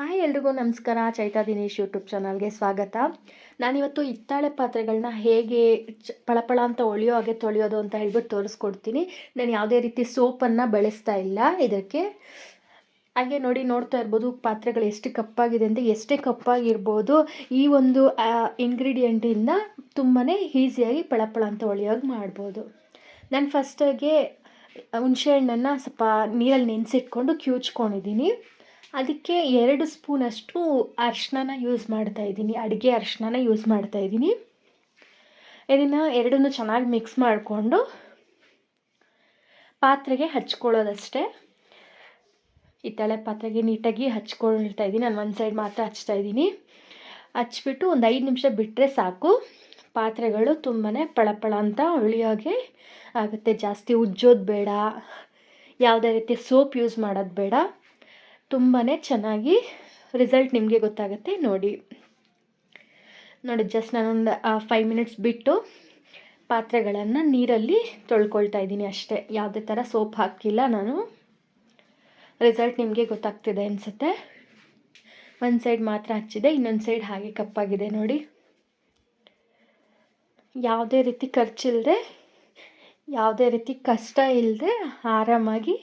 Hi ಎಲ್ರಿಗೂ ನಮಸ್ಕಾರ. ಚೈತಾ Dinesh YouTube ಚಾನಲ್ಗೆ ಸ್ವಾಗತ. ನಾನಿವತ್ತು ಹಿತ್ತಾಳೆ ಪಾತ್ರೆಗಳನ್ನ ಹೇಗೆ ಚ ಪಳಪಳ ಅಂತ ಒಳಿಯೋ ಹಾಗೆ ತೊಳೆಯೋದು ಅಂತ ಹೇಳ್ಬಿಟ್ಟು ತೋರಿಸ್ಕೊಡ್ತೀನಿ. ನಾನು ಯಾವುದೇ ರೀತಿ ಸೋಪನ್ನು ಬಳಸ್ತಾ ಇಲ್ಲ ಇದಕ್ಕೆ. ಹಾಗೆ ನೋಡಿ ನೋಡ್ತಾ ಇರ್ಬೋದು ಪಾತ್ರೆಗಳು ಎಷ್ಟು ಕಪ್ಪಾಗಿದೆ ಅಂದರೆ ಎಷ್ಟೇ ಕಪ್ಪಾಗಿರ್ಬೋದು ಈ ಒಂದು ಇಂಗ್ರೀಡಿಯೆಂಟಿಂದ ತುಂಬಾ ಈಸಿಯಾಗಿ ಪಳಪಳ ಅಂತ ಒಳೆಯೋಗಿ ಮಾಡ್ಬೋದು. ನಾನು ಫಸ್ಟಾಗೆ ಹುಣಸೆಹಣ್ಣನ್ನು ಸ್ವಲ್ಪ ನೀರಲ್ಲಿ ನೆನೆಸಿಟ್ಕೊಂಡು ಕ್ಯೂಚ್ಕೊಂಡಿದ್ದೀನಿ. ಅದಕ್ಕೆ ಎರಡು ಸ್ಪೂನಷ್ಟು ಅರ್ಶಿನ ಯೂಸ್ ಮಾಡ್ತಾ ಇದ್ದೀನಿ. ಅಡುಗೆ ಅರ್ಶಿನ ಯೂಸ್ ಮಾಡ್ತಾ ಇದ್ದೀನಿ. ಇದನ್ನು ಎರಡನ್ನೂ ಚೆನ್ನಾಗಿ ಮಿಕ್ಸ್ ಮಾಡಿಕೊಂಡು ಪಾತ್ರೆಗೆ ಹಚ್ಕೊಳ್ಳೋದಷ್ಟೇ. ಹಿತ್ತಾಳೆ ಪಾತ್ರೆಗೆ ನೀಟಾಗಿ ಹಚ್ಕೊಳ್ತಾ ಇದ್ದೀನಿ. ನಾನು ಒಂದು ಸೈಡ್ ಮಾತ್ರ ಹಚ್ತಾ ಇದ್ದೀನಿ. ಹಚ್ಬಿಟ್ಟು ಒಂದು ಐದು ನಿಮಿಷ ಬಿಟ್ಟರೆ ಸಾಕು. ಪಾತ್ರೆಗಳು ತುಂಬಾ ಪಳಪಳ ಅಂತ ಉಳಿಯೋಗೆ ಆಗುತ್ತೆ. ಜಾಸ್ತಿ ಉಜ್ಜೋದು ಬೇಡ. ಯಾವುದೇ ರೀತಿ ಸೋಪ್ ಯೂಸ್ ಮಾಡೋದು ಬೇಡ. ತುಂಬಾ ಚೆನ್ನಾಗಿ ರಿಸಲ್ಟ್ ನಿಮಗೆ ಗೊತ್ತಾಗುತ್ತೆ. ನೋಡಿ. ನೋಡಿ ಜಸ್ಟ್ ನಾನೊಂದು ಫೈವ್ ಮಿನಿಟ್ಸ್ ಬಿಟ್ಟು ಪಾತ್ರೆಗಳನ್ನು ನೀರಲ್ಲಿ ತೊಳ್ಕೊಳ್ತಾ ಇದ್ದೀನಿ ಅಷ್ಟೇ. ಯಾವುದೇ ಥರ ಸೋಪ್ ಹಾಕಿಲ್ಲ ನಾನು. ರಿಸಲ್ಟ್ ನಿಮಗೆ ಗೊತ್ತಾಗ್ತಿದೆ ಅನಿಸುತ್ತೆ. ಒಂದು ಸೈಡ್ ಮಾತ್ರ ಹಚ್ಚಿದೆ, ಇನ್ನೊಂದು ಸೈಡ್ ಹಾಗೆ ಕಪ್ಪಾಗಿದೆ, ನೋಡಿ. ಯಾವುದೇ ರೀತಿ ಖರ್ಚಿಲ್ಲದೆ ಯಾವುದೇ ರೀತಿ ಕಷ್ಟ ಇಲ್ಲದೆ ಆರಾಮಾಗಿ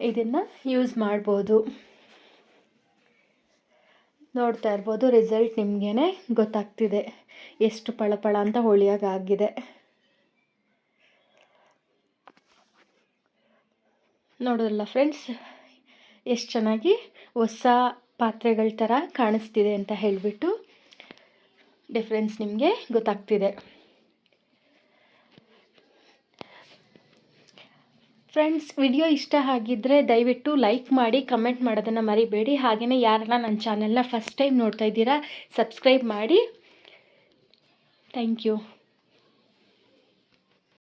ಇದನ್ನು ಯೂಸ್ ಮಾಡ್ಬೋದು. ನೋಡ್ತಾ ಇರ್ಬೋದು ರಿಸಲ್ಟ್ ನಿಮಗೇ ಗೊತ್ತಾಗ್ತಿದೆ. ಎಷ್ಟು ಪಳಪಳ ಅಂತ ಹೊಳಿಯಾಗಾಗಿದೆ. ನೋಡೋದಲ್ಲ ಫ್ರೆಂಡ್ಸ್ ಎಷ್ಟು ಚೆನ್ನಾಗಿ ಹೊಸ ಪಾತ್ರೆಗಳ ಥರ ಕಾಣಿಸ್ತಿದೆ ಅಂತ ಹೇಳಿಬಿಟ್ಟು ಡಿಫ್ರೆನ್ಸ್ ನಿಮಗೆ ಗೊತ್ತಾಗ್ತಿದೆ. ಫ್ರೆಂಡ್ಸ್ ವಿಡಿಯೋ ಇಷ್ಟ ಆಗಿದ್ದರೆ ದಯವಿಟ್ಟು ಲೈಕ್ ಮಾಡಿ ಕಮೆಂಟ್ ಮಾಡೋದನ್ನು ಮರಿಬೇಡಿ. ಹಾಗೆಯೇ ಯಾರೆಲ್ಲ ನನ್ನ ಚಾನೆಲ್ನ ಫಸ್ಟ್ ಟೈಮ್ ನೋಡ್ತಾ ಇದ್ದೀರಾ ಸಬ್ಸ್ಕ್ರೈಬ್ ಮಾಡಿ. Thank you